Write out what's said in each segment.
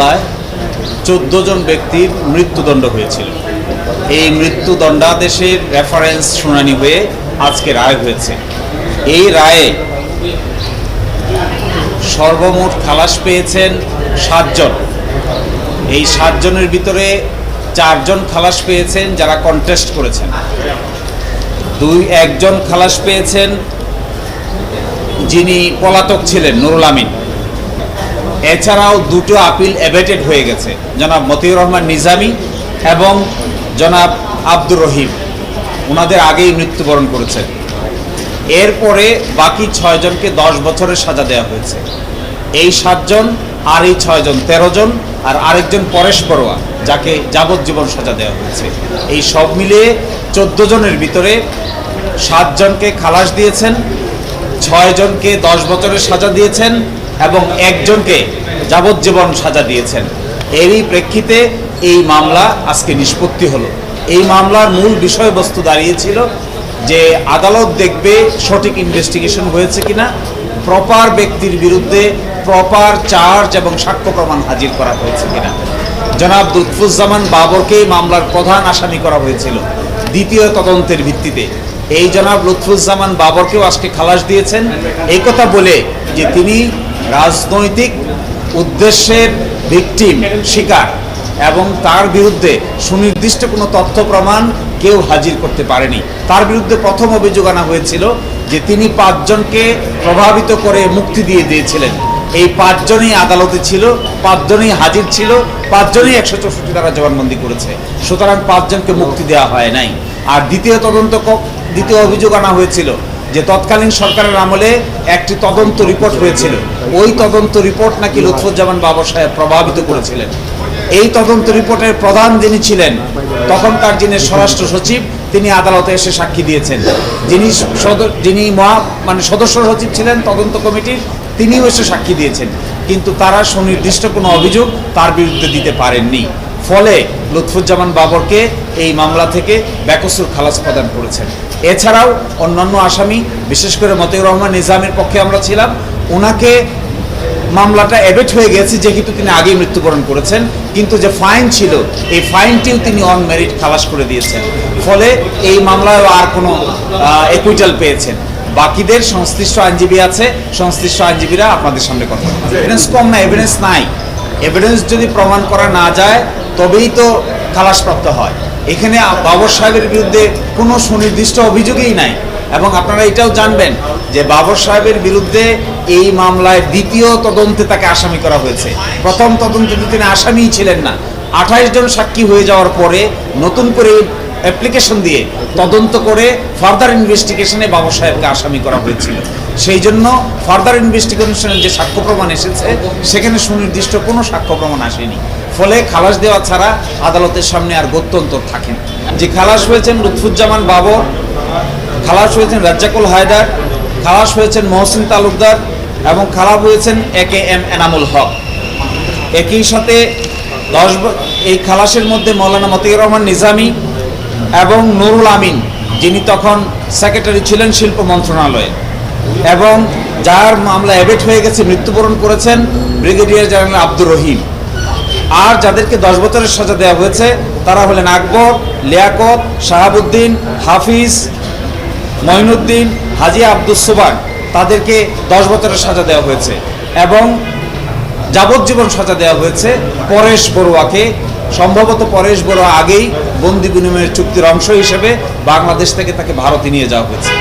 মামলায় চোদ্দ জন ব্যক্তির মৃত্যুদণ্ড হয়েছিল। এই মৃত্যুদণ্ডাদেশের রেফারেন্স শুনানি হয়ে আজকে রায় হয়েছে। এই রায়ে সর্বমোট খালাস পেয়েছেন সাতজন এই সাতজনের ভিতরে চারজন খালাস পেয়েছেন যারা কন্টেস্ট করেছেন। দুই, একজন খালাস পেয়েছেন যিনি পলাতক ছিলেন, নুরুল আমিন। এছাড়াও দুটো আপিল এভেটেড হয়ে গেছে। জনাব মতিউর রহমান নিজামি এবং জনাব আব্দুর রহিম। ওনাদের আগেই মৃত্যুবরণ করেছেন। এরপরে বাকি ছয়জনকে দশ বছরের সাজা দেওয়া হয়েছে। এই সাতজন, আর এই ছয়জন তেরো জন, আর আরেকজন পরেশ বড়ুয়া যাকে যাবজ্জীবন সাজা দেওয়া হয়েছে। এই সব মিলিয়ে চোদ্দ জনের ভিতরে সাতজনকে খালাস দিয়েছেন, ছয়জনকে দশ বছরের সাজা দিয়েছেন এবং একজনকে যাবজ্জীবন সাজা দিয়েছেন। এরই প্রেক্ষিতে এই মামলা আজকে নিষ্পত্তি হলো। এই মামলার মূল বিষয়বস্তু দাঁড়িয়েছিল যে আদালত দেখবে সঠিক ইনভেস্টিগেশন হয়েছে কিনা প্রপার ব্যক্তির বিরুদ্ধে প্রপার চার্জ এবং সাক্ষ্য প্রমাণ হাজির করা হয়েছে কিনা। জনাব লুৎফুজ্জামান বাবরকে মামলার প্রধান আসামি করা হয়েছিল দ্বিতীয় তদন্তের ভিত্তিতে। এই জনাব লুৎফুজ্জামান বাবরকেও আজকে খালাস দিয়েছেন। এই কথা বলে যে তিনি রাজনৈতিক উদ্দেশ্যের ভিকটিম শিকার, এবং তার বিরুদ্ধে সুনির্দিষ্ট কোনো তথ্য প্রমাণ কেউ হাজির করতে পারেনি। তার বিরুদ্ধে প্রথম অভিযোগ আনা হয়েছিল যে তিনি পাঁচজনকে প্রভাবিত করে মুক্তি দিয়ে দিয়েছিলেন। এই পাঁচজনই আদালতে ছিল, পাঁচজনই হাজির ছিল, পাঁচজনই একশো চৌষট্টি দ্বারা জবানবন্দি করেছে। সুতরাং পাঁচজনকে মুক্তি দেওয়া হয় নাই। আর দ্বিতীয় তদন্ত দ্বিতীয় অভিযোগ আনা হয়েছিল যে তৎকালীন সরকারের আমলে একটি তদন্ত রিপোর্ট হয়েছিল। ওই তদন্ত রিপোর্ট নাকি লুৎফুজ্জামান বাবর সাহেব প্রভাবিত করেছিলেন। এই তদন্ত রিপোর্টের প্রধান যিনি ছিলেন, তখনকার যিনি স্বরাষ্ট্র সচিব, তিনি আদালতে এসে সাক্ষী দিয়েছেন। যিনি যিনি মহা মানে সদস্য সচিব ছিলেন তদন্ত কমিটির, তিনিও এসে সাক্ষী দিয়েছেন। কিন্তু তারা সুনির্দিষ্ট কোনো অভিযোগ তার বিরুদ্ধে দিতে পারেননি। ফলে লুৎফুজ্জামান বাবরকে এই মামলা থেকে বেকসুর খালাস প্রদান করেছেন। এছাড়াও অন্যান্য আসামি, বিশেষ করে মতিউর রহমান নিজামের পক্ষে আমরা ছিলাম ওনাকে মামলাটা অ্যাবেট হয়ে গেছে, যেহেতু তিনি আগেই মৃত্যুবরণ করেছেন, কিন্তু যে ফাইন ছিল, এই ফাইনটিও তিনি অন মেরিট খালাস করে দিয়েছেন। ফলে এই মামলায় আর কোনো একুইটাল পেয়েছেন। বাকিদের সংশ্লিষ্ট আইনজীবী আছে, সংশ্লিষ্ট আইনজীবীরা আপনাদের সামনে কথা এভিডেন্স কম না এভিডেন্স নাই। এভিডেন্স যদি প্রমাণ করা না যায়, তবেই তো খালাসপ্রাপ্ত হয়। এখানে বাবর সাহেবের বিরুদ্ধে কোনো সুনির্দিষ্ট অভিযোগই নাই। এবং আপনারা এটাও জানবেন যে বাবর সাহেবের বিরুদ্ধে এই মামলায় দ্বিতীয় তদন্তে তাকে আসামি করা হয়েছে। প্রথম তদন্তে তিনি আসামিই ছিলেন না। আঠাইশ জন সাক্ষী হয়ে যাওয়ার পরে নতুন করে অ্যাপ্লিকেশন দিয়ে তদন্ত করে ফার্দার ইনভেস্টিগেশনে বাবর সাহেবকে আসামি করা হয়েছিল। সেই জন্য ফার্দার ইনভেস্টিগেশনের যে সাক্ষ্য প্রমাণ এসেছে, সেখানে সুনির্দিষ্ট কোনো সাক্ষ্য প্রমাণ আসেনি। ফলে খালাস দেওয়া ছাড়া আদালতের সামনে আর গত্যন্তর থাকেন যে খালাস হয়েছেন লুৎফুজ্জামান বাবর, খালাস হয়েছেন রাজ্জাকুল হায়দার, খালাস হয়েছেন মহসিন তালুকদার এবং খালাস হয়েছেন এ কে এম এনামুল হক। একই সাথে দশ এই খালাসের মধ্যে মৌলানা মতিউর রহমান নিজামী এবং নুরুল আমিন, যিনি তখন সেক্রেটারি ছিলেন শিল্প মন্ত্রণালয়ে। এবং যার মামলা অ্যাবেট হয়ে গেছে, মৃত্যুবরণ করেছেন ব্রিগেডিয়ার জেনারেল আব্দুর রহিম। আর যাদেরকে দশ বছরের সাজা দেওয়া হয়েছে, তারা হলেন আকবর, লিয়াকত, শাহাবুদ্দিন, হাফিজ, মঈনুদ্দিন, হাজি আব্দুস সোবান। তাদেরকে দশ বছরের সাজা দেওয়া হয়েছে এবং যাবজ্জীবন সাজা দেওয়া হয়েছে পরেশ বড়ুয়াকে সম্ভবত পরেশ বড়ুয়া আগেই বন্দি বিনিময়ের চুক্তির অংশ হিসেবে বাংলাদেশ থেকে তাকে ভারতে নিয়ে যাওয়া হয়েছে।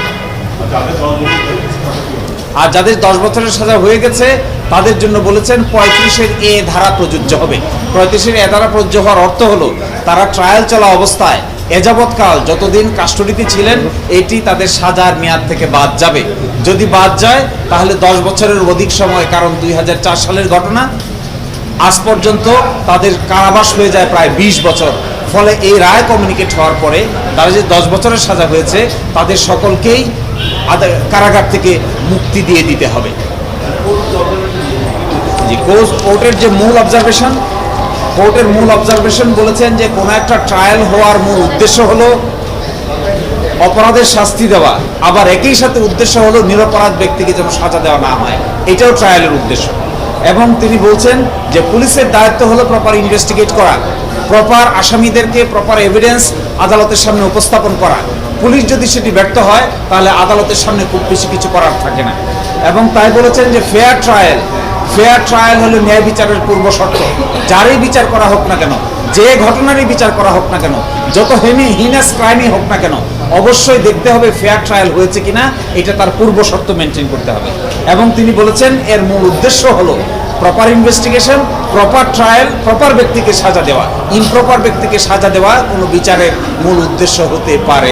আর যাদের দশ বছরের সাজা হয়ে গেছে, তাদের জন্য বলেছেন পঁয়ত্রিশের এ ধারা প্রযোজ্য হবে। পঁয়ত্রিশের এ ধারা প্রযোজ্য হওয়ার অর্থ হলো, তারা ট্রায়াল চলা অবস্থায় এযাবৎকাল যতদিন কাস্টডিতে ছিলেন, এটি তাদের সাজার মেয়াদ থেকে বাদ যাবে। যদি বাদ যায়, তাহলে দশ বছরের অধিক সময়, কারণ দুই হাজার চার সালের ঘটনা আজ পর্যন্ত তাদের কারাবাস হয়ে যায় প্রায় ২০ বছর। ফলে এই রায় কমিউনিকেট হওয়ার পরে তারা যে দশ বছরের সাজা হয়েছে, তাদের সকলকেই কারাগার থেকে মুক্তি দিয়ে দিতে হবে। কোর্টের যে মূল অবজারভেশন কোর্টের মূল অবজারভেশন বলেছেন যে কোনো একটা ট্রায়াল হওয়ার মূল উদ্দেশ্য হলো অপরাধের শাস্তি দেওয়া। আবার একই সাথে উদ্দেশ্য হলো নিরপরাধ ব্যক্তিকে যেন সাজা দেওয়া না হয়। এটাও ট্রায়ালের উদ্দেশ্য। এবং তিনি বলছেন যে পুলিশের দায়িত্ব হলো প্রপার ইনভেস্টিগেট করা প্রপার আসামিদেরকে প্রপার এভিডেন্স আদালতের সামনে উপস্থাপন করা। পুলিশ যদি সেটি ব্যর্থ হয়, তাহলে আদালতের সামনে খুব বেশি কিছু করার থাকে না। এবং তাই বলেছেন যে ফেয়ার ট্রায়াল ফেয়ার ট্রায়াল হলো ন্যায় বিচারের পূর্ব শর্ত। যারই বিচার করা হোক না কেন, যে ঘটনারই বিচার করা হোক না কেন, যত হেমি হিনাস ক্রাইমই হোক না কেন অবশ্যই দেখতে হবে ফেয়ার ট্রায়াল হয়েছে কিনা, এটা তার পূর্ব শর্ত মেনটেন করতে হবে। এবং তিনি বলেছেন, এর মূল উদ্দেশ্য হলো proper investigation proper trial proper ব্যক্তিকে সাজা দেওয়া। ইমপ্রপার ব্যক্তিকে সাজা দেওয়া কোনো বিচারের মূল উদ্দেশ্য হতে পারে।